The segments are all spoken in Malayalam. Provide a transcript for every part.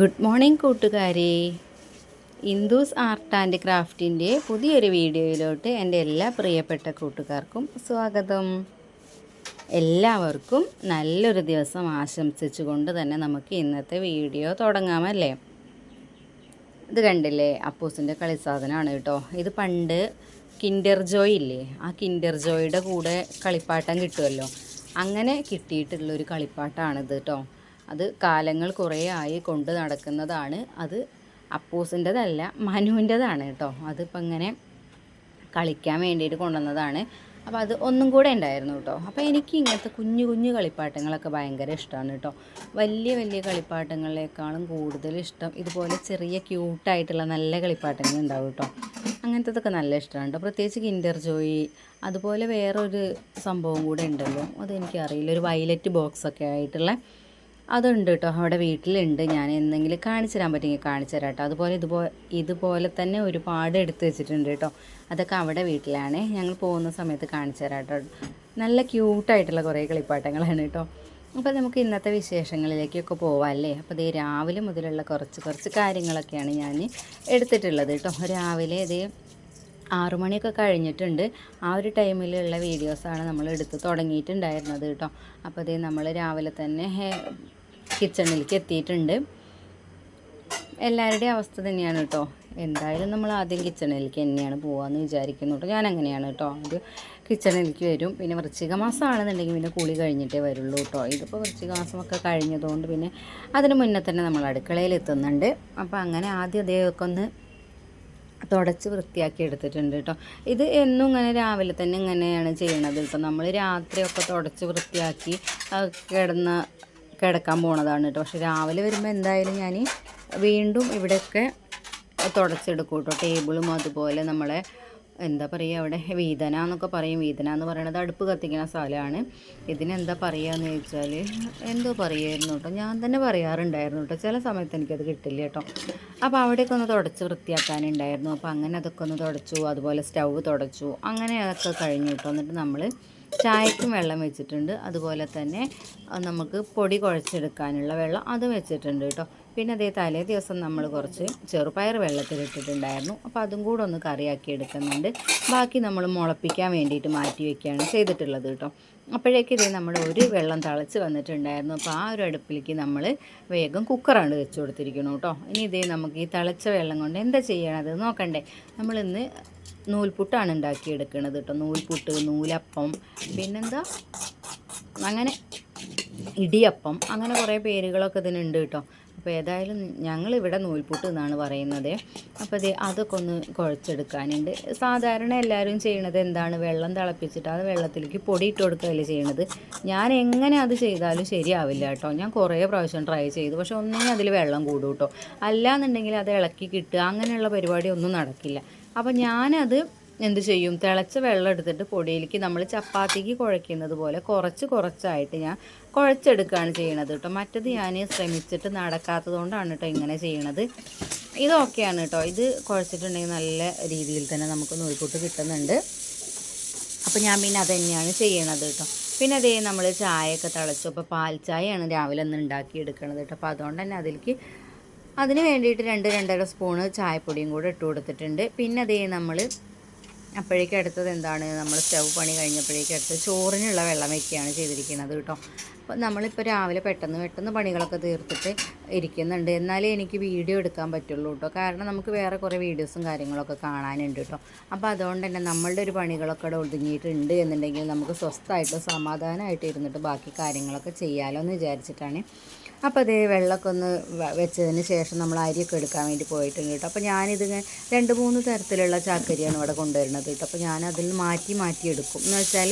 ഗുഡ് മോർണിംഗ് കൂട്ടുകാരെ. ഇന്ദൂസ് ആർട്ട് ആൻഡ് ക്രാഫ്റ്റിന്റെ പുതിയൊരു വീഡിയോയിലോട്ട് എന്റെ എല്ലാ പ്രിയപ്പെട്ട കൂട്ടുകാർക്കും സ്വാഗതം. എല്ലാവർക്കും നല്ലൊരു ദിവസം ആശംസിച്ചുകൊണ്ട് തന്നെ നമുക്ക് ഇന്നത്തെ വീഡിയോ തുടങ്ങാമല്ലേ? ഇത് കണ്ടില്ലേ? അപ്പൂസിന്റെ കളിസാധനമാണ് കേട്ടോ. ഇത് പണ്ട് കിൻഡർ ജോയ് ഇല്ലേ? ആ കിൻഡർ ജോയുടെ കൂടെ കളിപ്പാട്ടം കിട്ടുമല്ലോ. അങ്ങനെ കിട്ടിയിട്ടുള്ളൊരു കളിപ്പാട്ടമാണിത് കേട്ടോ. അത് കാലങ്ങൾ കുറേ ആയി കൊണ്ട് നടക്കുന്നതാണ്. അത് അപ്പൂസിന്റെതല്ല മനുവിന്റെതാണ് കേട്ടോ. അതിപ്പോൾ ഇങ്ങനെ കളിക്കാൻ വേണ്ടിയിട്ട് കൊണ്ടുവന്നതാണ്. അപ്പോൾ അത് ഒന്നും കൂടെ ഉണ്ടായിരുന്നു കേട്ടോ. അപ്പോൾ എനിക്ക് ഇങ്ങനത്തെ കുഞ്ഞു കുഞ്ഞു കളിപ്പാട്ടങ്ങളൊക്കെ ഭയങ്കര ഇഷ്ടമാണ് കേട്ടോ. വലിയ വലിയ കളിപ്പാട്ടങ്ങളെക്കാളും കൂടുതൽ ഇഷ്ടം ഇതുപോലെ ചെറിയ ക്യൂട്ടായിട്ടുള്ള നല്ല കളിപ്പാട്ടങ്ങൾ ഉണ്ടാവും കേട്ടോ. അങ്ങനത്തതൊക്കെ നല്ല ഇഷ്ടമാണ് കേട്ടോ. പ്രത്യേകിച്ച് കിൻഡർ ജോയി അതുപോലെ വേറൊരു സംഭവം കൂടെ ഉണ്ടല്ലോ. അത് എനിക്കറിയില്ല ഒരു വയലറ്റ് ബോക്സൊക്കെ ആയിട്ടുള്ള അതുണ്ട് കേട്ടോ അവിടെ വീട്ടിലുണ്ട്. ഞാൻ എന്തെങ്കിലും കാണിച്ചു തരാൻ പറ്റുമെങ്കിൽ കാണിച്ചു തരാം കേട്ടോ അതുപോലെ ഇതുപോലെ ഇതുപോലെ തന്നെ ഒരുപാട് എടുത്തു വെച്ചിട്ടുണ്ട് കേട്ടോ അതൊക്കെ അവിടെ വീട്ടിലാണ്. ഞങ്ങൾ പോകുന്ന സമയത്ത് കാണിച്ചു തരാം കേട്ടോ നല്ല ക്യൂട്ടായിട്ടുള്ള കുറേ കളിപ്പാട്ടങ്ങളാണ് കേട്ടോ അപ്പോൾ നമുക്ക് ഇന്നത്തെ വിശേഷങ്ങളിലേക്കൊക്കെ പോവാം അല്ലേ? അപ്പോൾ ഇതേ രാവിലെ മുതലുള്ള കുറച്ച് കുറച്ച് കാര്യങ്ങളൊക്കെയാണ് ഞാൻ എടുത്തിട്ടുള്ളത് കേട്ടോ രാവിലെ ഇതേ ആറു മണിയൊക്കെ കഴിഞ്ഞിട്ടുണ്ട്. ആ ഒരു ടൈമിലുള്ള വീഡിയോസാണ് നമ്മൾ എടുത്ത് തുടങ്ങിയിട്ടുണ്ടായിരുന്നത് കേട്ടോ അപ്പോൾ ഇതേ നമ്മൾ രാവിലെ തന്നെ കിച്ചണിലേക്ക് എത്തിയിട്ടുണ്ട്. എല്ലാവരുടെയും അവസ്ഥ തന്നെയാണ് കേട്ടോ. എന്തായാലും നമ്മൾ ആദ്യം കിച്ചണിലേക്ക് തന്നെയാണ് പോകാമെന്ന് വിചാരിക്കുന്നു ഞാൻ അങ്ങനെയാണ് കേട്ടോ. അത് കിച്ചണിലേക്ക് വരും. പിന്നെ വൃശ്ചിക മാസമാണെന്നുണ്ടെങ്കിൽ പിന്നെ കുളി കഴിഞ്ഞിട്ടേ വരുള്ളൂ കേട്ടോ. ഇതിപ്പോൾ വൃശ്ചിക മാസമൊക്കെ കഴിഞ്ഞതുകൊണ്ട് പിന്നെ അതിന് മുന്നേ തന്നെ നമ്മൾ അടുക്കളയിൽ എത്തുന്നുണ്ട്. അപ്പോൾ അങ്ങനെ ആദ്യം അദ്ദേഹമൊക്കെ ഒന്ന് തുടച്ച് വൃത്തിയാക്കി എടുത്തിട്ടുണ്ട് കേട്ടോ. ഇത് എന്നും ഇങ്ങനെ രാവിലെ തന്നെ ഇങ്ങനെയാണ് ചെയ്യണത് കേട്ടോ. നമ്മൾ രാത്രിയൊക്കെ തുടച്ച് വൃത്തിയാക്കി കിടന്ന കിടക്കാൻ പോണതാണ് കേട്ടോ പക്ഷെ രാവിലെ വരുമ്പോൾ എന്തായാലും ഞാൻ വീണ്ടും ഇവിടെയൊക്കെ തുടച്ചെടുക്കും കേട്ടോ ടേബിളും അതുപോലെ നമ്മളെ എന്താ പറയുക അവിടെ വീതന എന്നൊക്കെ പറയും. വീതന എന്ന് പറയുന്നത് അടുപ്പ് കത്തിക്കുന്ന സ്ഥലമാണ്. ഇതിനെന്താ പറയുക എന്ന് ചോദിച്ചാൽ എന്തോ പറയുമായിരുന്നു കേട്ടോ ഞാൻ തന്നെ പറയാറുണ്ടായിരുന്നു കേട്ടോ ചില സമയത്ത് എനിക്കത് കിട്ടില്ല കേട്ടോ അപ്പോൾ അവിടെയൊക്കെ ഒന്ന് തുടച്ച് വൃത്തിയാക്കാനുണ്ടായിരുന്നു. അപ്പോൾ അങ്ങനെ അതൊക്കെ ഒന്ന് തുടച്ചു. അതുപോലെ സ്റ്റൗ തുടച്ചു. അങ്ങനെ അതൊക്കെ കഴിഞ്ഞു കേട്ടോ എന്നിട്ട് നമ്മൾ ചായക്കും വെള്ളം വെച്ചിട്ടുണ്ട്. അതുപോലെ തന്നെ നമുക്ക് പൊടി കുഴച്ചെടുക്കാനുള്ള വെള്ളം അതും വെച്ചിട്ടുണ്ട് കേട്ടോ. പിന്നെ അതേ തലേ ദിവസം നമ്മൾ കുറച്ച് ചെറുപയർ വെള്ളത്തിലിട്ടിട്ടുണ്ടായിരുന്നു അപ്പോൾ അതും കൂടെ ഒന്ന് കറിയാക്കി എടുക്കുന്നുണ്ട്. ബാക്കി നമ്മൾ മുളപ്പിക്കാൻ വേണ്ടിയിട്ട് മാറ്റി വയ്ക്കുകയാണ് ചെയ്തിട്ടുള്ളത് കേട്ടോ. അപ്പോഴേക്ക് ഇതേ നമ്മൾ ഒരു വെള്ളം തിളച്ച് വന്നിട്ടുണ്ടായിരുന്നു. അപ്പോൾ ആ ഒരു അടുപ്പിലേക്ക് നമ്മൾ വേഗം കുക്കറാണ് വെച്ച് കൊടുത്തിരിക്കണം കേട്ടോ. ഇനി ഇതേ നമുക്ക് ഈ തിളച്ച വെള്ളം കൊണ്ട് എന്താ ചെയ്യണത്? നോക്കണ്ടേ. നമ്മളിന്ന് നൂൽപുട്ടാണ് ഉണ്ടാക്കിയെടുക്കുന്നത് കേട്ടോ. നൂൽപുട്ട് നൂലപ്പം പിന്നെന്താ? അങ്ങനെ ഇടിയപ്പം അങ്ങനെ കുറേ പേരുകളൊക്കെ ഇതിനുണ്ട് കേട്ടോ. അപ്പോൾ ഏതായാലും ഞങ്ങളിവിടെ നൂൽപുട്ട് എന്നാണ് പറയുന്നത്. അപ്പോൾ ഇത് അതൊക്കെ ഒന്ന് കുഴച്ചെടുക്കാനുണ്ട്. സാധാരണ എല്ലാവരും ചെയ്യണത് എന്താണ്? വെള്ളം തിളപ്പിച്ചിട്ട് അത് വെള്ളത്തിലേക്ക് പൊടി ഇട്ട് കൊടുക്കുകയല്ലേ ചെയ്യണത്? ഞാൻ എങ്ങനെ അത് ചെയ്താലും ശരിയാവില്ല കേട്ടോ. ഞാൻ കുറേ പ്രാവശ്യം ട്രൈ ചെയ്തു. പക്ഷെ ഒന്നെങ്കിൽ അതിൽ വെള്ളം കൂടും കേട്ടോ. അല്ലാന്നുണ്ടെങ്കിൽ അത് ഇളക്കി കിട്ടുക. അങ്ങനെയുള്ള പരിപാടി ഒന്നും നടക്കില്ല. അപ്പോൾ ഞാനത് എന്ത് ചെയ്യും? തിളച്ച വെള്ളം എടുത്തിട്ട് പൊടിയിലേക്ക് നമ്മൾ ചപ്പാത്തിക്ക് കുഴയ്ക്കുന്നത് പോലെ കുറച്ച് കുറച്ചായിട്ട് ഞാൻ കുഴച്ചെടുക്കുകയാണ് ചെയ്യണത് കേട്ടോ മറ്റത് ഞാൻ ശ്രമിച്ചിട്ട് നടക്കാത്തത് കൊണ്ടാണ് കേട്ടോ ഇങ്ങനെ ചെയ്യണത്. ഇതൊക്കെയാണ് കേട്ടോ ഇത് കുഴച്ചിട്ടുണ്ടെങ്കിൽ നല്ല രീതിയിൽ തന്നെ നമുക്ക് നൂൽപുട്ട് കിട്ടുന്നുണ്ട്. അപ്പോൾ ഞാൻ പിന്നെ അത് തന്നെയാണ് ചെയ്യണത് കേട്ടോ പിന്നെ അതേ നമ്മൾ ചായയൊക്കെ തിളച്ചു. അപ്പോൾ പാൽ ചായയാണ് രാവിലെ ഒന്ന് ഉണ്ടാക്കി എടുക്കണത് കേട്ടോ അപ്പോൾ അതുകൊണ്ട് തന്നെ അതിലേക്ക് അതിന് വേണ്ടിയിട്ട് രണ്ട് രണ്ടര സ്പൂണ് ചായപ്പൊടിയും കൂടെ ഇട്ട് കൊടുത്തിട്ടുണ്ട്. പിന്നെ അതേ നമ്മൾ അപ്പോഴേക്കും അടുത്തത് എന്താണ്? നമ്മൾ സ്റ്റവ് പണി കഴിഞ്ഞപ്പോഴേക്കും അടുത്ത് ചോറിനുള്ള വെള്ളം വയ്ക്കുകയാണ് ചെയ്തിരിക്കുന്നത് കേട്ടോ. അപ്പോൾ നമ്മളിപ്പോൾ രാവിലെ പെട്ടെന്ന് പെട്ടെന്ന് പണികളൊക്കെ തീർത്തിട്ട് ഇരിക്കുന്നുണ്ട്. എന്നാലേ എനിക്ക് വീഡിയോ എടുക്കാൻ പറ്റുള്ളൂ കേട്ടോ. കാരണം നമുക്ക് വേറെ കുറേ വീഡിയോസും കാര്യങ്ങളൊക്കെ കാണാനുണ്ട് കേട്ടോ. അപ്പോൾ അതുകൊണ്ട് തന്നെ നമ്മളുടെ ഒരു പണികളൊക്കെ ഒതുങ്ങിയിട്ടുണ്ട് എന്നുണ്ടെങ്കിൽ നമുക്ക് സ്വസ്ഥമായിട്ട് സമാധാനമായിട്ട് ഇരുന്നിട്ട് ബാക്കി കാര്യങ്ങളൊക്കെ ചെയ്യാമല്ലോ എന്ന് വിചാരിച്ചിട്ടാണ് അപ്പോൾ അതേ വെള്ളമൊക്കെ ഒന്ന് വെച്ചതിന് ശേഷം നമ്മൾ അരിയൊക്കെ എടുക്കാൻ വേണ്ടി പോയിട്ടുണ്ട് കേട്ടോ. അപ്പോൾ ഞാനിത് രണ്ട് മൂന്ന് തരത്തിലുള്ള ചാക്കരിയാണ് ഇവിടെ കൊണ്ടുവരുന്നത് കേട്ടോ. അപ്പോൾ ഞാൻ അതിൽ മാറ്റി മാറ്റി എടുക്കും. എന്ന് വെച്ചാൽ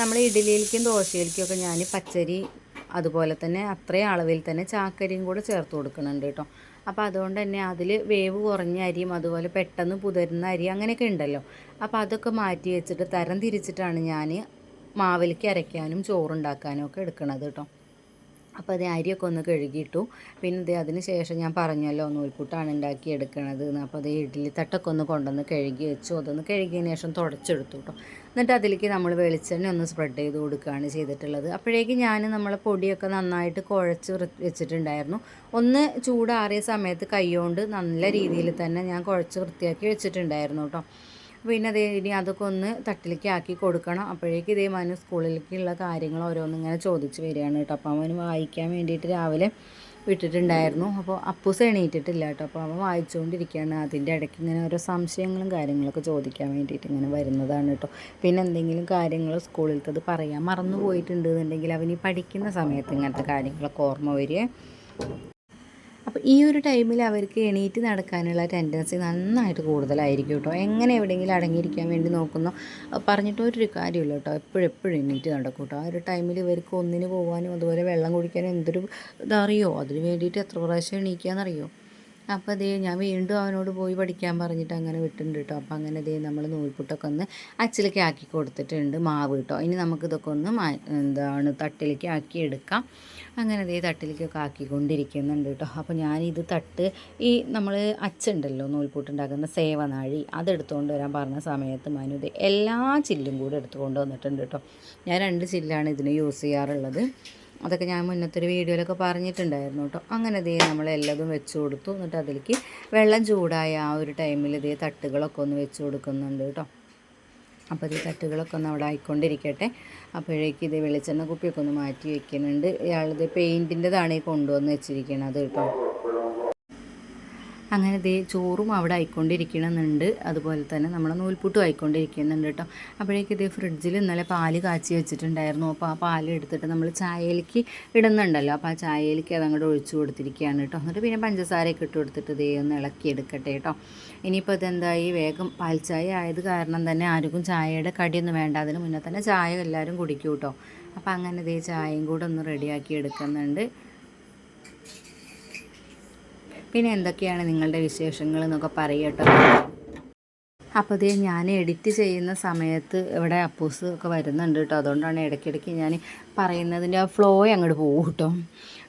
നമ്മൾ ഇഡ്ഡലിയിലേക്കും ദോശയിലേക്കും ഒക്കെ ഞാൻ പച്ചരി അതുപോലെ തന്നെ അത്രയും അളവിൽ തന്നെ ചാക്കരിയും കൂടെ ചേർത്ത് കൊടുക്കുന്നുണ്ട് കേട്ടോ. അപ്പോൾ അതുകൊണ്ട് തന്നെ അതിൽ വേവ് കുറഞ്ഞ അരിയും അതുപോലെ പെട്ടെന്ന് പുതരുന്ന അരി അങ്ങനെയൊക്കെ ഉണ്ടല്ലോ. അപ്പോൾ അതൊക്കെ മാറ്റി വെച്ചിട്ട് തരം തിരിച്ചിട്ടാണ് ഞാൻ മാവിലേക്ക് അരയ്ക്കാനും ചോറുണ്ടാക്കാനും ഒക്കെ എടുക്കുന്നത് കേട്ടോ. അപ്പോൾ അത് അരിയൊക്കെ ഒന്ന് കഴുകിയിട്ടു. പിന്നെ ഇത് അതിന് ശേഷം ഞാൻ പറഞ്ഞല്ലോ നൂൽപുട്ടാണ് ഉണ്ടാക്കി എടുക്കണത് അപ്പോൾ അത് ഇഡ്ഡലി തട്ടൊക്കെ ഒന്ന് കൊണ്ടുവന്ന് കഴുകി വെച്ചു. അതൊന്ന് കഴുകിയതിന് ശേഷം തുടച്ചെടുത്തു കേട്ടോ. എന്നിട്ട് അതിലേക്ക് നമ്മൾ വെളിച്ചെണ്ണ ഒന്ന് സ്പ്രെഡ് ചെയ്ത് കൊടുക്കുകയാണ് ചെയ്തിട്ടുള്ളത്. അപ്പോഴേക്ക് ഞാൻ നമ്മളെ പൊടിയൊക്കെ നന്നായിട്ട് കുഴച്ച് വെച്ചിട്ടുണ്ടായിരുന്നു. ഒന്ന് ചൂടാറിയ സമയത്ത് കൈകൊണ്ട് നല്ല രീതിയിൽ തന്നെ ഞാൻ കുഴച്ച് വൃത്തിയാക്കി വെച്ചിട്ടുണ്ടായിരുന്നു കേട്ടോ. പിന്നെ അതേ ഇനി അതൊക്കെ ഒന്ന് തട്ടിലേക്ക് ആക്കി കൊടുക്കണം. അപ്പോഴേക്കും ഇതേ മനു സ്കൂളിലേക്കുള്ള കാര്യങ്ങൾ ഓരോന്നും ഇങ്ങനെ ചോദിച്ച് വരികയാണ് കേട്ടോ. അപ്പോൾ അവന് വായിക്കാൻ വേണ്ടിയിട്ട് രാവിലെ വിട്ടിട്ടുണ്ടായിരുന്നു. അപ്പോൾ അപ്പൂസ് എണീറ്റിട്ടില്ല കേട്ടോ. അപ്പോൾ അവൻ വായിച്ചുകൊണ്ടിരിക്കുകയാണ്. അതിന്റെ ഇടയ്ക്ക് ഇങ്ങനെ ഓരോ സംശയങ്ങളും കാര്യങ്ങളൊക്കെ ചോദിക്കാൻ വേണ്ടിയിട്ട് ഇങ്ങനെ വരുന്നതാണ് കേട്ടോ. പിന്നെ എന്തെങ്കിലും കാര്യങ്ങൾ സ്കൂളിലത്തത് പറയാൻ മറന്നു പോയിട്ടുണ്ട് എന്നുണ്ടെങ്കിൽ അവൻ ഈ പഠിക്കുന്ന സമയത്ത് ഇങ്ങനത്തെ കാര്യങ്ങളൊക്കെ ഓർമ്മ വരിക അപ്പോൾ ഈ ഒരു ടൈമിൽ അവർക്ക് എണീറ്റ് നടക്കാനുള്ള ടെൻഡൻസി നന്നായിട്ട് കൂടുതലായിരിക്കും കേട്ടോ. എങ്ങനെ എവിടെയെങ്കിലും അടങ്ങിയിരിക്കാൻ വേണ്ടി നോക്കുന്നു. പറഞ്ഞിട്ട് ഒരു കാര്യമില്ല കേട്ടോ. എപ്പോഴും എപ്പോഴും എണീറ്റ് നടക്കും കേട്ടോ. ആ ഒരു ടൈമിൽ ഇവർക്ക് ഒന്നിന് പോകാനും അതുപോലെ വെള്ളം കുടിക്കാനും എന്തൊരു ഇതറിയോ? അതിന് വേണ്ടിയിട്ട് എത്ര പ്രാവശ്യം എണീക്കാന്നറിയോ? അപ്പോൾ അതേ ഞാൻ വീണ്ടും അവനോട് പോയി പഠിക്കാൻ പറഞ്ഞിട്ട് അങ്ങനെ വിട്ടിട്ടുണ്ട് കേട്ടോ അപ്പോൾ അങ്ങനെ ദേ നമ്മൾ നൂൽപുട്ടൊക്കെ ഒന്ന് അച്ചിലേക്ക് ആക്കി കൊടുത്തിട്ടുണ്ട് മാവ് കേട്ടോ ഇനി നമുക്കിതൊക്കെ ഒന്ന് എന്താണ് തട്ടിലേക്ക് ആക്കി എടുക്കാം. അങ്ങനെ ദേ തട്ടിലേക്കൊക്കെ ആക്കിക്കൊണ്ടിരിക്കുന്നുണ്ട് കേട്ടോ അപ്പോൾ ഞാനിത് തട്ട് ഈ നമ്മൾ അച്ചുണ്ടല്ലോ നൂൽപുട്ട് ഉണ്ടാക്കുന്ന സേവനാഴി അതെടുത്തുകൊണ്ട് വരാൻ പറഞ്ഞ സമയത്ത് മനു ദേ എല്ലാ ചില്ലും കൂടെ എടുത്തുകൊണ്ട് വന്നിട്ടുണ്ട് കേട്ടോ ഞാൻ രണ്ട് ചില്ലാണ് ഇതിന് യൂസ് ചെയ്യാറുള്ളത്. അതൊക്കെ ഞാൻ മുന്നത്തെ ഒരു വീഡിയോയിലൊക്കെ പറഞ്ഞിട്ടുണ്ടായിരുന്നു കേട്ടോ. അങ്ങനെ ദേ നമ്മൾ എല്ലാതും വെച്ച് കൊടുത്തു. എന്നിട്ട് അതിലേക്ക് വെള്ളം ചൂടായ ആ ഒരു ടൈമിൽ ഇതേ തട്ടുകളൊക്കെ ഒന്ന് വെച്ച് കൊടുക്കുന്നുണ്ട് കേട്ടോ. അപ്പോൾ ഈ തട്ടുകളൊക്കെ ഒന്ന് അവിടെ ആയിക്കൊണ്ടിരിക്കട്ടെ. അപ്പോഴേക്ക് ഇത് വെളിച്ചെണ്ണ കുപ്പിയൊക്കെ ഒന്ന് മാറ്റി വെക്കുന്നുണ്ട്. ഇയാളിത് പെയിന്റിന്റെതാണ് ഈ കൊണ്ടുവന്ന് വെച്ചിരിക്കുന്നത് കേട്ടോ. അങ്ങനെ ദേ ചോറും അവിടെ ആയിക്കൊണ്ടിരിക്കണമെന്നുണ്ട് അതുപോലെ തന്നെ നമ്മുടെ നൂൽപുട്ടും ആയിക്കൊണ്ടിരിക്കുന്നുണ്ട് കേട്ടോ. അപ്പോഴേക്ക് ഇതേ ഫ്രിഡ്ജിൽ ഇന്നലെ പാൽ കാച്ചി വെച്ചിട്ടുണ്ടായിരുന്നു. അപ്പോൾ ആ പാൽ എടുത്തിട്ട് നമ്മൾ ചായയിലേക്ക് ഇടുന്നുണ്ടല്ലോ. അപ്പോൾ ആ ചായയിലേക്ക് അത് അങ്ങോട്ട് ഒഴിച്ചു കൊടുത്തിരിക്കുകയാണ് കേട്ടോ. എന്നിട്ട് പിന്നെ പഞ്ചസാരയൊക്കെ ഇട്ട് കൊടുത്തിട്ട് ദേ ഒന്ന് ഇളക്കി എടുക്കട്ടെ കേട്ടോ. ഇനിയിപ്പോൾ ഇതെന്തായി? വേഗം പാൽ ചായ ആയത് കാരണം തന്നെ ആർക്കും ചായയുടെ കടിയൊന്നും വേണ്ട. അതിന് മുന്നേ തന്നെ ചായ എല്ലാവരും കുടിക്കും കേട്ടോ. അപ്പോൾ അങ്ങനെ ദേ ചായയും കൂടെ ഒന്ന് റെഡിയാക്കി എടുക്കുന്നുണ്ട്. പിന്നെ എന്തൊക്കെയാണ് നിങ്ങളുടെ വിശേഷങ്ങൾ എന്നൊക്കെ പറയട്ടോ. അപ്പോൾ ഇത് ഞാൻ എഡിറ്റ് ചെയ്യുന്ന സമയത്ത് ഇവിടെ അപ്പൂസ് ഒക്കെ വരുന്നുണ്ട് കേട്ടോ. അതുകൊണ്ടാണ് ഇടയ്ക്കിടയ്ക്ക് ഞാൻ പറയുന്നതിന്റെ ആ ഫ്ലോ അങ്ങോട്ട് പോകും കേട്ടോ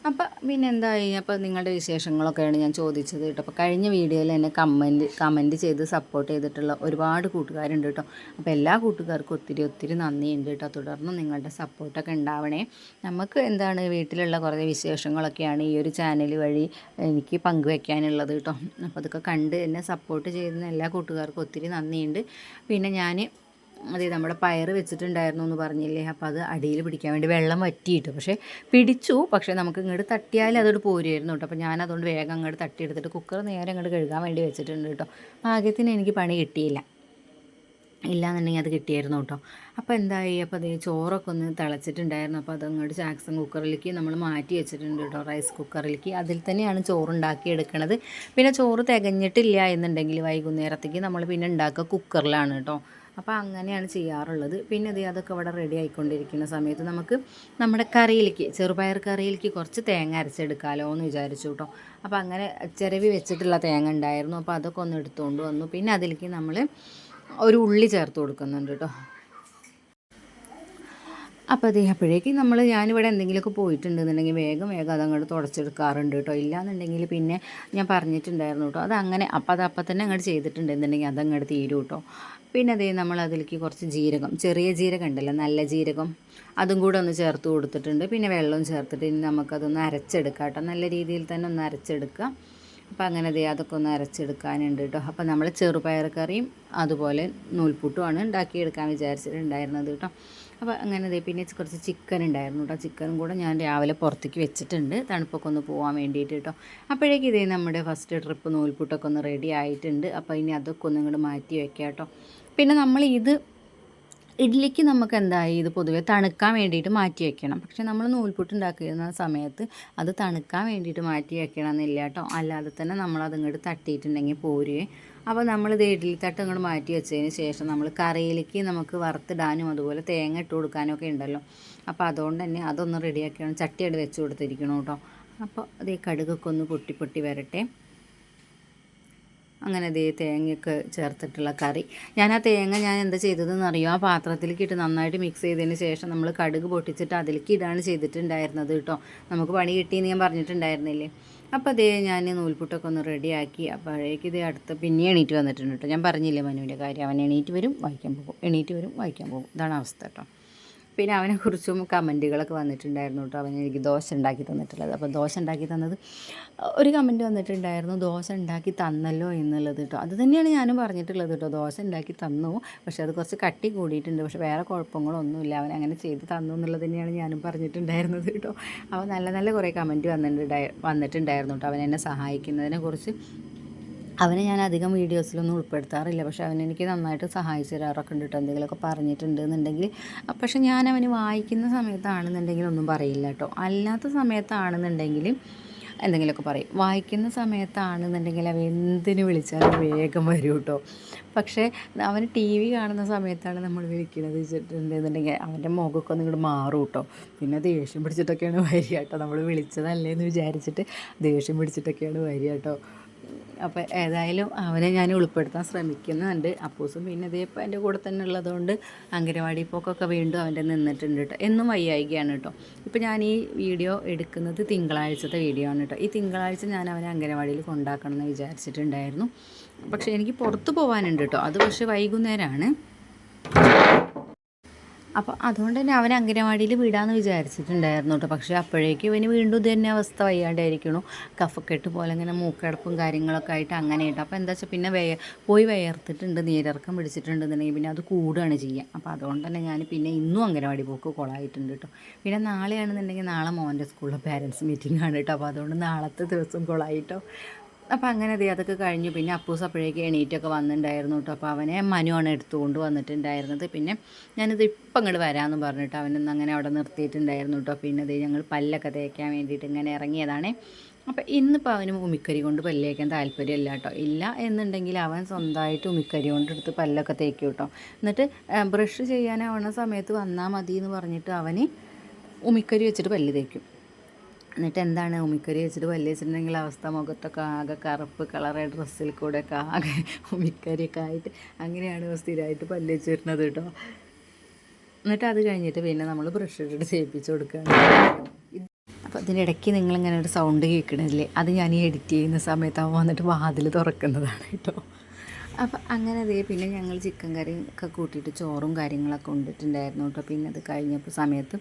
അപ്പോൾ പിന്നെ എന്തായി അപ്പോൾ നിങ്ങളുടെ വിശേഷങ്ങളൊക്കെയാണ് ഞാൻ ചോദിച്ചത് കേട്ടോ. അപ്പോൾ കഴിഞ്ഞ വീഡിയോയിൽ എന്നെ കമന്റ് കമന്റ് ചെയ്ത് സപ്പോർട്ട് ചെയ്തിട്ടുള്ള ഒരുപാട് കൂട്ടുകാരുണ്ട് കേട്ടോ. അപ്പോൾ എല്ലാ കൂട്ടുകാർക്കും ഒത്തിരി ഒത്തിരി നന്ദിയുണ്ട് കേട്ടോ. തുടർന്ന് നിങ്ങളുടെ സപ്പോർട്ടൊക്കെ ഉണ്ടാവണേ. നമുക്ക് എന്താണ് വീട്ടിലുള്ള കുറേ വിശേഷങ്ങളൊക്കെയാണ് ഈ ഒരു ചാനൽ വഴി എനിക്ക് പങ്കുവെക്കാനുള്ളത് കേട്ടോ. അപ്പോൾ അതൊക്കെ കണ്ട് എന്നെ സപ്പോർട്ട് ചെയ്യുന്ന എല്ലാ കൂട്ടുകാർക്കും ഒത്തിരി നന്ദിയുണ്ട്. പിന്നെ ഞാൻ അതെ നമ്മുടെ പയർ വെച്ചിട്ടുണ്ടായിരുന്നു എന്ന് പറഞ്ഞില്ലേ? അപ്പോൾ അത് അടിയിൽ പിടിക്കാൻ വേണ്ടി വെള്ളം വറ്റിയിട്ട്. പക്ഷേ പിടിച്ചു. പക്ഷേ നമുക്ക് ഇങ്ങോട്ട് തട്ടിയാൽ അതോട് പോരുമായിരുന്നു കേട്ടോ. അപ്പോൾ ഞാൻ അതുകൊണ്ട് വേഗം അങ്ങോട്ട് തട്ടിയെടുത്തിട്ട് കുക്കർ നേരെ അങ്ങോട്ട് കഴുകാൻ വേണ്ടി വെച്ചിട്ടുണ്ട് കേട്ടോ. ഭാഗ്യത്തിന് എനിക്ക് പണി കിട്ടിയില്ല. ഇല്ലാന്നുണ്ടെങ്കിൽ അത് കിട്ടിയായിരുന്നു കേട്ടോ. അപ്പോൾ എന്തായി? അപ്പോൾ അതേ ചോറൊക്കെ ഒന്ന് തിളച്ചിട്ടുണ്ടായിരുന്നു. അപ്പോൾ അതങ്ങോട്ട് ചാക്സൺ കുക്കറിലേക്ക് നമ്മൾ മാറ്റി വെച്ചിട്ടുണ്ട് കേട്ടോ. റൈസ് കുക്കറിലേക്ക്. അതിൽ തന്നെയാണ് ചോറ് ഉണ്ടാക്കി എടുക്കണത്. പിന്നെ ചോറ് തികഞ്ഞിട്ടില്ല എന്നുണ്ടെങ്കിൽ വൈകുന്നേരത്തേക്ക് നമ്മൾ പിന്നെ ഉണ്ടാക്കുക കുക്കറിലാണ് കേട്ടോ. അപ്പോൾ അങ്ങനെയാണ് ചെയ്യാറുള്ളത്. പിന്നെ ഇത് അതൊക്കെ ഇവിടെ റെഡി ആയിക്കൊണ്ടിരിക്കുന്ന സമയത്ത് നമുക്ക് നമ്മുടെ കറിയിലേക്ക് ചെറുപയർ കറിയിലേക്ക് കുറച്ച് തേങ്ങ അരച്ചെടുക്കാമല്ലോ എന്ന് വിചാരിച്ചു കേട്ടോ അപ്പോൾ അങ്ങനെ ചിരവി വെച്ചിട്ടുള്ള തേങ്ങ ഉണ്ടായിരുന്നു. അപ്പോൾ അതൊക്കെ ഒന്ന് എടുത്തുകൊണ്ട് വന്നു. പിന്നെ അതിലേക്ക് നമ്മൾ ഒരു ഉള്ളി ചേർത്ത് കൊടുക്കുന്നുണ്ട് കേട്ടോ അപ്പോൾ അതേ അപ്പോഴേക്കും നമ്മൾ ഞാനിവിടെ എന്തെങ്കിലുമൊക്കെ പോയിട്ടുണ്ടെന്നുണ്ടെങ്കിൽ വേഗം വേഗം അതങ്ങോട്ട് തുടച്ചെടുക്കാറുണ്ട് കേട്ടോ. ഇല്ലയെന്നുണ്ടെങ്കിൽ പിന്നെ ഞാൻ പറഞ്ഞിട്ടുണ്ടായിരുന്നു കേട്ടോ. അതങ്ങനെ അപ്പോൾ അപ്പം അത് അപ്പം തന്നെ അങ്ങോട്ട് ചെയ്തിട്ടുണ്ട് എന്നുണ്ടെങ്കിൽ അതങ്ങോട്ട് തീരും കേട്ടോ. പിന്നെ അതേ നമ്മൾ അതിലേക്ക് കുറച്ച് ജീരകം ചെറിയ ജീരകം ഉണ്ടല്ലോ നല്ല ജീരകം അതും കൂടെ ഒന്ന് ചേർത്ത് കൊടുത്തിട്ടുണ്ട്. പിന്നെ വെള്ളവും ചേർത്തിട്ട് ഇനി നമുക്കതൊന്ന് അരച്ചെടുക്കാം കേട്ടോ. നല്ല രീതിയിൽ തന്നെ ഒന്ന് അരച്ചെടുക്കുക. അപ്പം അങ്ങനെ അതേ അതൊക്കെ ഒന്ന് അരച്ചെടുക്കാനുണ്ട് കേട്ടോ. അപ്പം നമ്മൾ ചെറുപയർ കറിയും അതുപോലെ നൂൽപുട്ടുമാണ് ഉണ്ടാക്കിയെടുക്കാൻ വിചാരിച്ചിട്ടുണ്ടായിരുന്നത് കേട്ടോ. അപ്പോൾ അങ്ങനെ പിന്നെ കുറച്ച് ചിക്കൻ ഉണ്ടായിരുന്നു കേട്ടോ ചിക്കനും കൂടെ ഞാൻ രാവിലെ പുറത്തേക്ക് വെച്ചിട്ടുണ്ട്. തണുപ്പൊക്കെ ഒന്ന് പോകാൻ വേണ്ടിയിട്ട് കേട്ടോ അപ്പോഴേക്ക് ഇതേ നമ്മുടെ ഫസ്റ്റ് ട്രിപ്പ് നൂൽപുട്ടൊക്കെ ഒന്ന് റെഡി ആയിട്ടുണ്ട്. അപ്പോൾ ഇനി അതൊക്കെ ഒന്ന് ഇങ്ങോട്ട് മാറ്റി വെക്കാം കേട്ടോ പിന്നെ നമ്മൾ ഇത് ഇഡ്ഡലിക്ക് നമുക്ക് എന്തായി? ഇത് പൊതുവേ തണുക്കാൻ വേണ്ടിയിട്ട് മാറ്റി വയ്ക്കണം പക്ഷേ നമ്മൾ നൂൽപുട്ട് ഉണ്ടാക്കുന്ന സമയത്ത് അത് തണുക്കാൻ വേണ്ടിയിട്ട് മാറ്റി വയ്ക്കണം എന്നില്ല കേട്ടോ അല്ലാതെ തന്നെ നമ്മൾ അതിങ്ങോട്ട് തട്ടിയിട്ടുണ്ടെങ്കിൽ പോരുകയെ അപ്പോൾ നമ്മൾ ഇഡ്ഡലി തട്ട് ഇങ്ങോട്ട് മാറ്റി വെച്ചതിന് ശേഷം നമ്മൾ കറിയിലേക്ക് നമുക്ക് വറുത്തിടാനും അതുപോലെ തേങ്ങ ഇട്ട് കൊടുക്കാനും ഒക്കെ ഉണ്ടല്ലോ. അപ്പോൾ അതുകൊണ്ട് തന്നെ അതൊന്ന് റെഡിയാക്കിയാണ് ചട്ടിയായിട്ട് വെച്ച് കൊടുത്തിരിക്കണം കേട്ടോ അപ്പോൾ അത് കടുകൊക്കെ ഒന്ന് പൊട്ടി പൊട്ടി വരട്ടെ. അങ്ങനെ ദേ തേങ്ങയൊക്കെ ചേർത്തിട്ടുള്ള കറി. ഞാൻ ആ തേങ്ങ ഞാൻ എന്താ ചെയ്തതെന്ന് അറിയോ? ആ പാത്രത്തിലേക്ക് ഇട്ട് നന്നായിട്ട് മിക്സ് ചെയ്തതിന് ശേഷം നമ്മൾ കടുക് പൊട്ടിച്ചിട്ട് അതിലേക്ക് ഇടാണ് ചെയ്തിട്ടുണ്ടായിരുന്നത് കേട്ടോ നമുക്ക് പണി കിട്ടിയെന്ന് ഞാൻ പറഞ്ഞിട്ടുണ്ടായിരുന്നില്ലേ? അപ്പോൾ അതേ ഞാൻ നൂൽപുട്ടൊക്കെ ഒന്ന് റെഡിയാക്കി അപ്പോഴേക്ക് ഇത് അടുത്ത് പിന്നെ എണീറ്റ് വന്നിട്ടുണ്ട് കേട്ടോ ഞാൻ പറഞ്ഞില്ലേ മനുവിന്റെ കാര്യം. അവൻ എണീറ്റ് വരും വായിക്കാൻ പോകും. എണീറ്റ് വരും വായിക്കാൻ പോകും. ഇതാണ് അവസ്ഥ കേട്ടോ പിന്നെ അവനെ കുറിച്ചും കമന്റുകളൊക്കെ വന്നിട്ടുണ്ടായിരുന്നു കേട്ടോ. അവൻ എനിക്ക് ദോശ ഉണ്ടാക്കി തന്നിട്ടുള്ളത്. അപ്പോൾ ദോശ ഉണ്ടാക്കി തന്നത് ഒരു കമന്റ് വന്നിട്ടുണ്ടായിരുന്നു ദോശ ഉണ്ടാക്കി തന്നല്ലോ എന്നുള്ളത് കേട്ടോ. അത് തന്നെയാണ് ഞാനും പറഞ്ഞിട്ടുള്ളത് കേട്ടോ. ദോശ ഉണ്ടാക്കി തന്നു പക്ഷേ അത് കുറച്ച് കട്ടി കൂടിയിട്ടുണ്ട്. പക്ഷേ വേറെ കുഴപ്പങ്ങളൊന്നുമില്ല. അവൻ അങ്ങനെ ചെയ്ത് തന്നു എന്നുള്ളത് തന്നെയാണ് ഞാനും പറഞ്ഞിട്ടുണ്ടായിരുന്നത് കേട്ടോ. അപ്പോൾ നല്ല നല്ല കുറേ കമന്റ് വന്നിട്ടുണ്ടായി വന്നിട്ടുണ്ടായിരുന്നു കേട്ടോ. അവൻ എന്നെ സഹായിക്കുന്നതിനെ കുറിച്ച് അവനെ ഞാൻ അധികം വീഡിയോസിലൊന്നും ഉൾപ്പെടുത്താറില്ല. പക്ഷേ അവൻ എനിക്ക് നന്നായിട്ട് സഹായിച്ചു തരാറൊക്കെ ഉണ്ട് എന്തെങ്കിലുമൊക്കെ പറഞ്ഞിട്ടുണ്ട് എന്നുണ്ടെങ്കിൽ പക്ഷെ ഞാൻ അവന് വായിക്കുന്ന സമയത്താണെന്നുണ്ടെങ്കിൽ ഒന്നും പറയില്ല കേട്ടോ അല്ലാത്ത സമയത്താണെന്നുണ്ടെങ്കിൽ എന്തെങ്കിലുമൊക്കെ പറയും. വായിക്കുന്ന സമയത്താണെന്നുണ്ടെങ്കിൽ അവൻ എന്തിനു വിളിച്ചാലും വേഗം വരും കേട്ടോ പക്ഷേ അവൻ ടി വി കാണുന്ന സമയത്താണ് നമ്മൾ വിളിക്കുന്നത് വെച്ചിട്ടുണ്ടെന്നുണ്ടെങ്കിൽ അവന്റെ മുഖമൊക്കെ ഒന്ന് ഇങ്ങോട്ട് മാറും കേട്ടോ പിന്നെ ദേഷ്യം പിടിച്ചിട്ടൊക്കെയാണ് വരിക കേട്ടോ നമ്മൾ വിളിച്ചതല്ലേ എന്ന് വിചാരിച്ചിട്ട് ദേഷ്യം പിടിച്ചിട്ടൊക്കെയാണ് വരിക കേട്ടോ അപ്പോൾ ഏതായാലും അവനെ ഞാൻ ഉൾപ്പെടുത്താൻ ശ്രമിക്കുന്നുണ്ട്. അപ്പൂസും പിന്നെ ഇതേപ്പം എന്റെ കൂടെ തന്നെ ഉള്ളതുകൊണ്ട് അംഗനവാടി പോക്കൊക്കെ വീണ്ടും അവന്റെ നിന്നിട്ടുണ്ട് കേട്ടോ എന്നും വയ്യായികയാണ് കേട്ടോ ഇപ്പോൾ ഞാൻ ഈ വീഡിയോ എടുക്കുന്നത് തിങ്കളാഴ്ചത്തെ വീഡിയോ ആണ് കേട്ടോ ഈ തിങ്കളാഴ്ച ഞാൻ അവനെ അംഗനവാടിയിൽ കൊണ്ടാക്കണം എന്ന് വിചാരിച്ചിട്ടുണ്ടായിരുന്നു. പക്ഷേ എനിക്ക് പുറത്ത് പോകാനുണ്ട് കേട്ടോ അത് പക്ഷേ വൈകുന്നേരമാണ് അപ്പോൾ അതുകൊണ്ട് തന്നെ അവൻ അംഗനവാടിയിൽ വിടാമെന്ന് വിചാരിച്ചിട്ടുണ്ടായിരുന്നു കേട്ടോ പക്ഷേ അപ്പോഴേക്കും ഇവന് വീണ്ടും ഇത് തന്നെ അവസ്ഥ വയ്യാണ്ടായിരിക്കണു. കഫക്കെട്ട് പോലെ ഇങ്ങനെ മൂക്കടപ്പും കാര്യങ്ങളൊക്കെ ആയിട്ട് അങ്ങനെ ഇട്ടു അപ്പോൾ എന്താ വെച്ചാൽ പിന്നെ വയ പോയി വയർത്തിട്ടുണ്ട് നീരിറക്കം പിടിച്ചിട്ടുണ്ടെന്നുണ്ടെങ്കിൽ പിന്നെ അത് കൂടുകയാണ് ചെയ്യുക അപ്പോൾ അതുകൊണ്ട് തന്നെ ഞാൻ പിന്നെ ഇന്നും അംഗനവാടി പോക്ക് കൊളായിട്ടുണ്ട് കേട്ടോ പിന്നെ നാളെയാണെന്നുണ്ടെങ്കിൽ നാളെ മോന്റെ സ്കൂളിലെ പാരൻസ് മീറ്റിംഗ് ആണ് കേട്ടോ അപ്പോൾ അതുകൊണ്ട് നാളത്തെ ദിവസം കൊളായിട്ടോ അപ്പോൾ അങ്ങനെ ദേ അതൊക്കെ കഴിഞ്ഞു. പിന്നെ അപ്പൂസ് അപ്പോഴേക്ക് എണീറ്റൊക്കെ വന്നിട്ടുണ്ടായിരുന്നു കേട്ടോ അപ്പോൾ അവനെ മനുവാണ് എടുത്തുകൊണ്ട് വന്നിട്ടുണ്ടായിരുന്നത്. പിന്നെ ഞാനിത് ഇപ്പം അങ്ങോട്ട് വരാമെന്ന് പറഞ്ഞിട്ട് അവനൊന്ന് അങ്ങനെ അവിടെ നിർത്തിയിട്ടുണ്ടായിരുന്നു കേട്ടോ പിന്നെ അതേ ഞങ്ങൾ പല്ലൊക്കെ തേക്കാൻ വേണ്ടിയിട്ട് ഇങ്ങനെ ഇറങ്ങിയതാണ്. അപ്പോൾ ഇന്നിപ്പോൾ അവന് ഉമിക്കരി കൊണ്ട് പല്ലേക്കാൻ താല്പര്യമില്ല കേട്ടോ ഇല്ല എന്നുണ്ടെങ്കിൽ അവൻ സ്വന്തമായിട്ട് ഉമിക്കരി കൊണ്ട് എടുത്ത് പല്ലൊക്കെ തേക്കും കേട്ടോ എന്നിട്ട് ബ്രഷ് ചെയ്യാനാവണ സമയത്ത് വന്നാൽ മതി എന്ന് പറഞ്ഞിട്ട് അവന് ഉമിക്കരി വെച്ചിട്ട് പല്ല് തേക്കും. എന്നിട്ട് എന്താണ് ഉമിക്കരി വെച്ചിട്ട് പല്ല് വെച്ചിട്ടുണ്ടെങ്കിൽ അവസ്ഥ മുഖത്തൊക്കെ ആകെ കറുപ്പ് കളറ് ഡ്രസ്സിൽ കൂടെ ഒക്കെ ആകെ ഉമിക്കരിയൊക്കെ ആയിട്ട് അങ്ങനെയാണ് സ്ഥിരമായിട്ട് പല്ല് വെച്ച് വരുന്നത് കേട്ടോ. എന്നിട്ട് അത് കഴിഞ്ഞിട്ട് പിന്നെ നമ്മൾ ബ്രഷ് ഇട്ടിട്ട് ചെയ്യിപ്പിച്ച് കൊടുക്കുകയാണ്. അപ്പോൾ അതിനിടയ്ക്ക് നിങ്ങളിങ്ങനെ ഒരു സൗണ്ട് കേൾക്കണില്ലേ? അത് ഞാൻ ഈ എഡിറ്റ് ചെയ്യുന്ന സമയത്ത് അവൻ വന്നിട്ട് വാതിൽ തുറക്കുന്നതാണ് കേട്ടോ. അപ്പം അങ്ങനെ അതേ പിന്നെ ഞങ്ങൾ ചിക്കൻ കറി ഒക്കെ കൂട്ടിയിട്ട് ചോറും കാര്യങ്ങളൊക്കെ കൊണ്ടിട്ടുണ്ടായിരുന്നു കേട്ടോ. പിന്നെ അത് കഴിഞ്ഞപ്പോൾ സമയത്ത്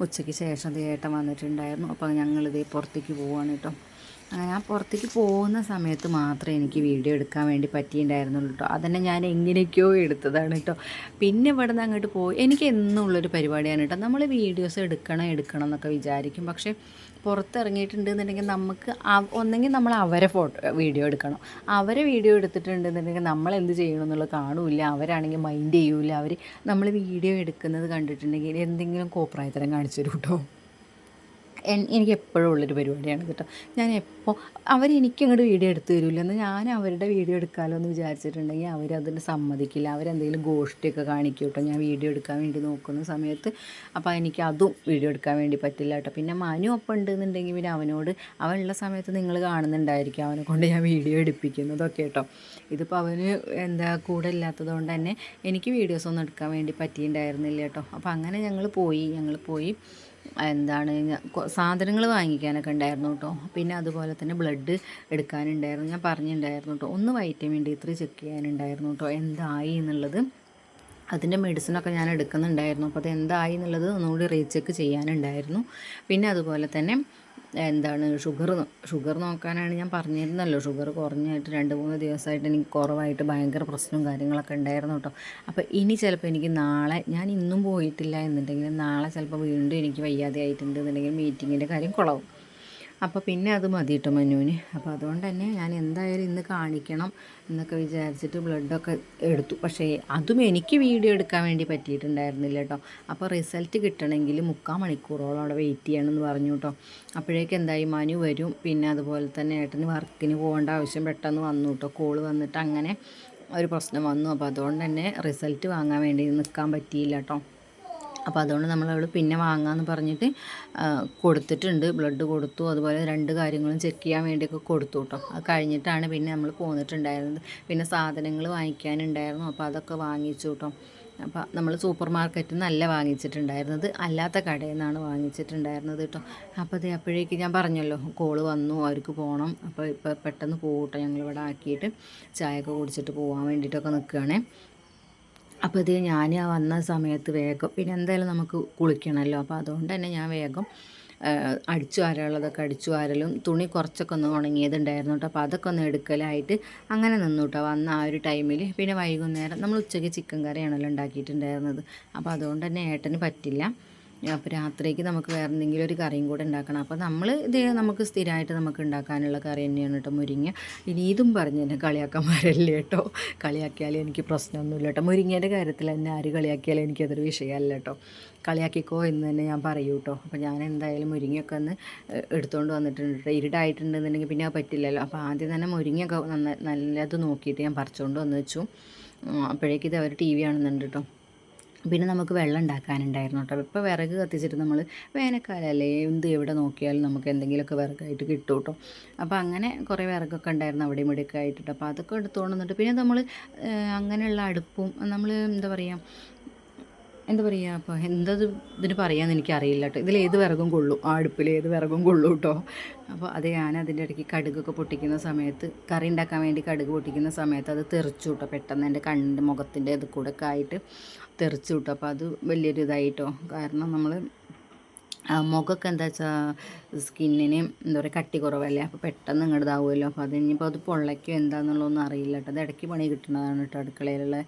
ഉച്ചയ്ക്ക് ശേഷം ദേ ഏട്ടൻ വന്നിട്ടുണ്ടായിരുന്നു. അപ്പോൾ ഞങ്ങളിതേ പുറത്തേക്ക് പോവുകയാണ് കേട്ടോ. അങ്ങനെ ആ പുറത്തേക്ക് പോകുന്ന സമയത്ത് മാത്രമേ എനിക്ക് വീഡിയോ എടുക്കാൻ വേണ്ടി പറ്റിയിട്ടുണ്ടായിരുന്നുള്ളൂ കേട്ടോ. അതന്നെ ഞാൻ എങ്ങനെയൊക്കെയോ എടുത്തതാണ് കേട്ടോ. പിന്നെ ഇവിടെ നിന്ന് അങ്ങോട്ട് പോയി. എനിക്ക് എന്നുള്ളൊരു പരിപാടിയാണ് കേട്ടോ. നമ്മൾ വീഡിയോസ് എടുക്കണം എടുക്കണം എന്നൊക്കെ വിചാരിക്കും. പക്ഷേ പുറത്തിറങ്ങിയിട്ടുണ്ടെന്നുണ്ടെങ്കിൽ നമുക്ക് ഒന്നെങ്കിൽ നമ്മൾ അവരെ ഫോട്ടോ വീഡിയോ എടുക്കണം. അവരെ വീഡിയോ എടുത്തിട്ടുണ്ടെന്നുണ്ടെങ്കിൽ നമ്മൾ എന്ത് ചെയ്യണം എന്നുള്ളത് കാണൂല അവരാണെങ്കിൽ മൈൻഡ് ചെയ്യൂല. അവർ നമ്മൾ വീഡിയോ എടുക്കുന്നത് കണ്ടിട്ടുണ്ടെങ്കിൽ എന്തെങ്കിലും കോപ്രായത്തരം കാണിച്ചു തരും കേട്ടോ എനിക്ക് എപ്പോഴും ഉള്ളൊരു പരിപാടിയാണ് കേട്ടോ. ഞാൻ എപ്പോൾ അവരെനിക്ക് അങ്ങോട്ട് വീഡിയോ എടുത്ത് തരില്ല എന്നാൽ ഞാൻ അവരുടെ വീഡിയോ എടുക്കാമല്ലോ എന്ന് വിചാരിച്ചിട്ടുണ്ടെങ്കിൽ അവരതിന് സമ്മതിക്കില്ല. അവരെന്തെങ്കിലും ഗോഷ്ടിയൊക്കെ കാണിക്കും കേട്ടോ. ഞാൻ വീഡിയോ എടുക്കാൻ വേണ്ടി നോക്കുന്ന സമയത്ത്. അപ്പോൾ എനിക്ക് അതും വീഡിയോ എടുക്കാൻ വേണ്ടി പറ്റില്ല കേട്ടോ. പിന്നെ മനു ഒപ്പം ഉണ്ടെന്നുണ്ടെങ്കിൽ പിന്നെ അവനോട് അവനുള്ള സമയത്ത് നിങ്ങൾ കാണുന്നുണ്ടായിരിക്കും. അവനെ കൊണ്ട് ഞാൻ വീഡിയോ എടുപ്പിക്കുന്നതൊക്കെ കേട്ടോ. ഇതിപ്പോൾ അവന് എന്താ കൂടെ ഇല്ലാത്തത് കൊണ്ട് തന്നെ എനിക്ക് വീഡിയോസ് ഒന്നും എടുക്കാൻ വേണ്ടി പറ്റിയിട്ടുണ്ടായിരുന്നില്ല കേട്ടോ. അപ്പോൾ അങ്ങനെ ഞങ്ങൾ പോയി. ഞങ്ങൾ പോയി. എന്താണ് സാധനങ്ങൾ വാങ്ങിക്കാനൊക്കെ ഉണ്ടായിരുന്നു കേട്ടോ പിന്നെ അതുപോലെ തന്നെ ബ്ലഡ് എടുക്കാനുണ്ടായിരുന്നു. ഞാൻ പറഞ്ഞിട്ടുണ്ടായിരുന്നു കേട്ടോ ഒന്ന് വൈറ്റമിൻ ഡി ത്രീ ചെക്ക് ചെയ്യാനുണ്ടായിരുന്നു കേട്ടോ എന്തായി എന്നുള്ളത്. അതിന്റെ മെഡിസിനൊക്കെ ഞാൻ എടുക്കുന്നുണ്ടായിരുന്നു. അപ്പോൾ അത് എന്തായി എന്നുള്ളത് ഒന്നുകൂടി റീചെക്ക് ചെയ്യാനുണ്ടായിരുന്നു. പിന്നെ അതുപോലെ തന്നെ എന്താണ് ഷുഗർ ഷുഗർ നോക്കാനാണ് ഞാൻ പറഞ്ഞിരുന്നല്ലോ. ഷുഗർ കുറഞ്ഞായിട്ട് രണ്ട് മൂന്ന് ദിവസമായിട്ട് എനിക്ക് കുറവായിട്ട് ഭയങ്കര പ്രശ്നവും കാര്യങ്ങളൊക്കെ ഉണ്ടായിരുന്നു കേട്ടോ. അപ്പോൾ ഇനി ചിലപ്പോൾ എനിക്ക് നാളെ ഞാൻ ഇന്നും പോയിട്ടില്ല എന്നുണ്ടെങ്കിൽ നാളെ ചിലപ്പോൾ വീണ്ടും എനിക്ക് വയ്യാതെ ആയിട്ടുണ്ട് എന്നുണ്ടെങ്കിൽ മീറ്റിങ്ങിന്റെ കാര്യം കുളവും. അപ്പോൾ പിന്നെ അത് മതി കേട്ടോ മനുവിന് അപ്പോൾ അതുകൊണ്ട് തന്നെ ഞാൻ എന്തായാലും ഇന്ന് കാണിക്കണം എന്നൊക്കെ വിചാരിച്ചിട്ട് ബ്ലഡൊക്കെ എടുത്തു. പക്ഷേ അതും എനിക്ക് വീഡിയോ എടുക്കാൻ വേണ്ടി പറ്റിയിട്ടുണ്ടായിരുന്നില്ല കേട്ടോ. അപ്പോൾ റിസൾട്ട് കിട്ടണമെങ്കിൽ മുക്കാൽ മണിക്കൂറോളം അവിടെ വെയിറ്റ് ചെയ്യണം എന്ന് പറഞ്ഞു കേട്ടോ. അപ്പോഴേക്ക് എന്തായി? മനു വരും. പിന്നെ അതുപോലെ തന്നെ ഏട്ടന് വർക്കിന് പോകേണ്ട ആവശ്യം പെട്ടെന്ന് വന്നു കേട്ടോ. കോൾ വന്നിട്ട് അങ്ങനെ ഒരു പ്രശ്നം വന്നു. അപ്പോൾ അതുകൊണ്ട് തന്നെ റിസൾട്ട് വാങ്ങാൻ വേണ്ടി നിൽക്കാൻ പറ്റിയില്ല കേട്ടോ. അപ്പോൾ അതുകൊണ്ട് നമ്മൾ നമ്മളവൾ പിന്നെ വാങ്ങാമെന്ന് പറഞ്ഞിട്ട് കൊടുത്തിട്ടുണ്ട്. ബ്ലഡ് കൊടുത്തു. അതുപോലെ രണ്ട് കാര്യങ്ങളും ചെക്ക് ചെയ്യാൻ വേണ്ടിയൊക്കെ കൊടുത്തു കേട്ടോ അത് കഴിഞ്ഞിട്ടാണ് പിന്നെ നമ്മൾ പോന്നിട്ടുണ്ടായിരുന്നത്. പിന്നെ സാധനങ്ങൾ വാങ്ങിക്കാനുണ്ടായിരുന്നു. അപ്പോൾ അതൊക്കെ വാങ്ങിച്ചു കേട്ടോ അപ്പോൾ നമ്മൾ സൂപ്പർ മാർക്കറ്റിൽ നിന്നല്ല വാങ്ങിച്ചിട്ടുണ്ടായിരുന്നത്. അല്ലാത്ത കടയിൽ നിന്നാണ് വാങ്ങിച്ചിട്ടുണ്ടായിരുന്നത് കേട്ടോ അപ്പോൾ അത് അപ്പോഴേക്ക് ഞാൻ പറഞ്ഞല്ലോ കോൾ വന്നു അവർക്ക് പോകണം അപ്പോൾ ഇപ്പോൾ പെട്ടെന്ന് പോകട്ടോ ഞങ്ങളിവിടെ ആക്കിയിട്ട് ചായയൊക്കെ കുടിച്ചിട്ട് പോകാൻ വേണ്ടിയിട്ടൊക്കെ നിൽക്കുകയാണേ അപ്പോൾ ഇത് ഞാൻ ആ വന്ന സമയത്ത് വേഗം പിന്നെ എന്തായാലും നമുക്ക് കുളിക്കണമല്ലോ അപ്പോൾ അതുകൊണ്ട് തന്നെ ഞാൻ വേഗം അടിച്ചു വാരാനുള്ളതൊക്കെ അടിച്ചു വാരലും തുണി കുറച്ചൊക്കെ ഒന്ന് ഉണങ്ങിയതുണ്ടായിരുന്നു കേട്ടോ അപ്പോൾ അതൊക്കെ ഒന്ന് എടുക്കലായിട്ട് അങ്ങനെ നിന്നു കേട്ടോ വന്ന ആ ഒരു ടൈമിൽ പിന്നെ വൈകുന്നേരം നമ്മൾ ഉച്ചയ്ക്ക് ചിക്കൻ കറിയാണല്ലോ ഉണ്ടാക്കിയിട്ടുണ്ടായിരുന്നത്. അപ്പോൾ അതുകൊണ്ട് തന്നെ ഏട്ടന് പറ്റില്ല. അപ്പോൾ രാത്രിക്ക് നമുക്ക് വേറെ എന്തെങ്കിലും ഒരു കറിയും കൂടെ ഉണ്ടാക്കണം. അപ്പോൾ നമ്മൾ ഇത് നമുക്ക് സ്ഥിരമായിട്ട് നമുക്ക് ഉണ്ടാക്കാനുള്ള കറി തന്നെയാണ് കേട്ടോ മുരിങ്ങ. ഇനി ഇതും പറഞ്ഞ് തന്നെ കളിയാക്കന്മാരല്ലേ കേട്ടോ? കളിയാക്കിയാലും എനിക്ക് പ്രശ്നമൊന്നുമില്ല കേട്ടോ. മുരിങ്ങേന്റെ കാര്യത്തിൽ തന്നെ ആര് കളിയാക്കിയാലും എനിക്കതൊരു വിഷയമല്ല കേട്ടോ. കളിയാക്കിക്കോ എന്ന് തന്നെ ഞാൻ പറയൂ കേട്ടോ. അപ്പോൾ ഞാൻ എന്തായാലും മുരിങ്ങയൊക്കെ ഒന്ന് എടുത്തുകൊണ്ട് വന്നിട്ടുണ്ട് കേട്ടോ. ഇരുടായിട്ടുണ്ടെന്നുണ്ടെങ്കിൽ പിന്നെ അത് പറ്റില്ലല്ലോ. അപ്പോൾ ആദ്യം തന്നെ മുരിങ്ങയൊക്കെ നന്ന നല്ലത് നോക്കിയിട്ട് ഞാൻ പറിച്ചുകൊണ്ട് വന്ന് വെച്ചു. അപ്പോഴേക്കിത് അവർ ടി വി ആണെന്നുണ്ട് കേട്ടോ. പിന്നെ നമുക്ക് വെള്ളം ഉണ്ടാക്കാനുണ്ടായിരുന്നു കേട്ടോ. ഇപ്പോൾ വിറക് കത്തിച്ചിട്ട് നമ്മൾ വേനൽക്കാലമല്ലേ എന്ത് എവിടെ നോക്കിയാലും നമുക്ക് എന്തെങ്കിലുമൊക്കെ വിറകായിട്ട് കിട്ടും കേട്ടോ. അപ്പോൾ അങ്ങനെ കുറേ വിറകൊക്കെ ഉണ്ടായിരുന്നു അവിടെയും ഇവിടെയൊക്കെ ആയിട്ട് അപ്പോൾ അതൊക്കെ എടുത്തുകൊണ്ട് വന്നിട്ട് പിന്നെ നമ്മൾ അങ്ങനെയുള്ള അടുപ്പും നമ്മൾ എന്താ പറയുക എന്താ പറയുക അപ്പോൾ എന്തത് ഇതിന് പറയാമെന്ന് എനിക്കറിയില്ല കേട്ടോ. ഇതിൽ ഏത് വിറകും കൊള്ളും? ആ അടുപ്പിൽ ഏത് വിറകും കൊള്ളും കേട്ടോ. അപ്പോൾ അത് ഞാൻ അതിന്റെ ഇടയ്ക്ക് കടുകൊക്കെ പൊട്ടിക്കുന്ന സമയത്ത് കറി ഉണ്ടാക്കാൻ വേണ്ടി കടുക് പൊട്ടിക്കുന്ന സമയത്ത് അത് തെറിച്ചു കേട്ടോ. പെട്ടെന്ന് എന്റെ കണ്ണിന്റെ മുഖത്തിന്റെ ഇത് കൂടെ ഒക്കെ ആയിട്ട്. തെറിച്ചു വിട്ടു അപ്പോൾ അത് വലിയൊരു ഇതായിട്ടോ കാരണം നമ്മൾ മുഖമൊക്കെ എന്താ വെച്ചാൽ സ്കിന്നിന് എന്താ പറയുക കട്ടി കുറവല്ലേ? അപ്പോൾ പെട്ടെന്ന് ഇങ്ങോട്ട് ഇതാവുമല്ലോ. അപ്പോൾ അത് ഇനിയിപ്പോൾ അത് പൊള്ളയ്ക്കോ എന്താണെന്നുള്ളതൊന്നും അറിയില്ല കേട്ടോ അത് ഇടയ്ക്ക് പണി കിട്ടുന്നതാണ് കേട്ടോ അടുക്കളയിലുള്ള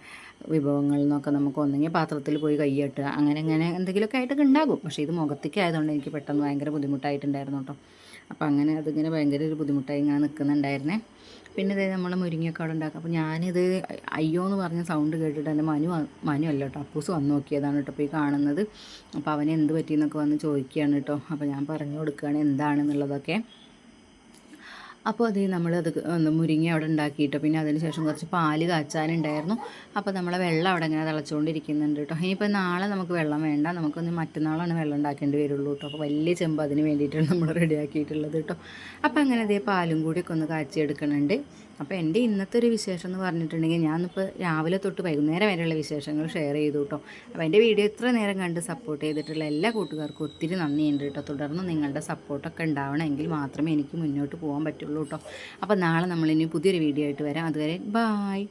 വിഭവങ്ങളിൽ നിന്നൊക്കെ നമുക്ക് ഒന്നെങ്കിൽ പാത്രത്തിൽ പോയി കൈ കെട്ടുക അങ്ങനെ അങ്ങനെ എന്തെങ്കിലുമൊക്കെ ആയിട്ടൊക്കെ ഉണ്ടാകും പക്ഷേ ഇത് മുഖത്തേക്ക് ആയതുകൊണ്ട് എനിക്ക് പെട്ടെന്ന് ഭയങ്കര ബുദ്ധിമുട്ടായിട്ടുണ്ടായിരുന്നു കേട്ടോ അപ്പോൾ അങ്ങനെ അതിങ്ങനെ ഭയങ്കര ഒരു ബുദ്ധിമുട്ടായി ഇങ്ങനെ നിൽക്കുന്നുണ്ടായിരുന്നേ പിന്നെ ഇതേ നമ്മൾ മുരിങ്ങക്കാട് ഉണ്ടാക്കുക അപ്പോൾ ഞാനിത് അയ്യോ എന്ന് പറഞ്ഞ സൗണ്ട് കേട്ടിട്ട് എന്റെ മനു മനു അല്ല കേട്ടോ അപ്പൂസ് വന്ന് നോക്കിയതാണ് കേട്ടോ ഇപ്പോൾ ഈ കാണുന്നത്. അപ്പോൾ അവനെ എന്ത് പറ്റിയെന്നൊക്കെ വന്ന് ചോദിക്കുകയാണ് കേട്ടോ. അപ്പോൾ ഞാൻ പറഞ്ഞു കൊടുക്കുകയാണ് എന്താണെന്നുള്ളതൊക്കെ. അപ്പോൾ അത് നമ്മളത് മുരിങ്ങ അവിടെ ഉണ്ടാക്കിയിട്ട് പിന്നെ അതിന് ശേഷം കുറച്ച് പാൽ കാച്ചാനുണ്ടായിരുന്നു. അപ്പോൾ നമ്മളെ വെള്ളം അവിടെ ഇങ്ങനെ തിളച്ചുകൊണ്ടിരിക്കുന്നുണ്ട് കേട്ടോ ഇനിയിപ്പോൾ നാളെ നമുക്ക് വെള്ളം വേണ്ട. നമുക്കൊന്ന് മറ്റന്നാളാണ് വെള്ളം ഉണ്ടാക്കേണ്ടി വരുള്ളൂ കേട്ടോ അപ്പോൾ വലിയ ചെമ്പ് അതിന് വേണ്ടിയിട്ടാണ് നമ്മൾ റെഡിയാക്കിയിട്ടുള്ളത് കേട്ടോ അപ്പോൾ അങ്ങനെ അതേ പാലും കൂടിയൊക്കെ ഒന്ന് കാച്ചിയെടുക്കുന്നുണ്ട് അപ്പോൾ എന്റെ ഇന്നത്തെ ഒരു വിശേഷം എന്ന് പറഞ്ഞിട്ടുണ്ടെങ്കിൽ ഞാനിപ്പോൾ രാവിലെ തൊട്ട് വൈകുന്നേരം വരെയുള്ള വിശേഷങ്ങൾ ഷെയർ ചെയ്തു കേട്ടോ അപ്പോൾ എന്റെ വീഡിയോ ഇത്ര നേരം കണ്ട് സപ്പോർട്ട് ചെയ്തിട്ടുള്ള എല്ലാ കൂട്ടുകാർക്കും ഒത്തിരി നന്ദിയുണ്ട് കേട്ടോ തുടർന്ന് നിങ്ങളുടെ സപ്പോർട്ടൊക്കെ ഉണ്ടാവണമെങ്കിൽ മാത്രമേ എനിക്ക് മുന്നോട്ട് പോകാൻ പറ്റുള്ളൂ കേട്ടോ അപ്പോൾ നാളെ നമ്മളിനി പുതിയൊരു വീഡിയോ ആയിട്ട് വരാം. അതുവരെ ബായ്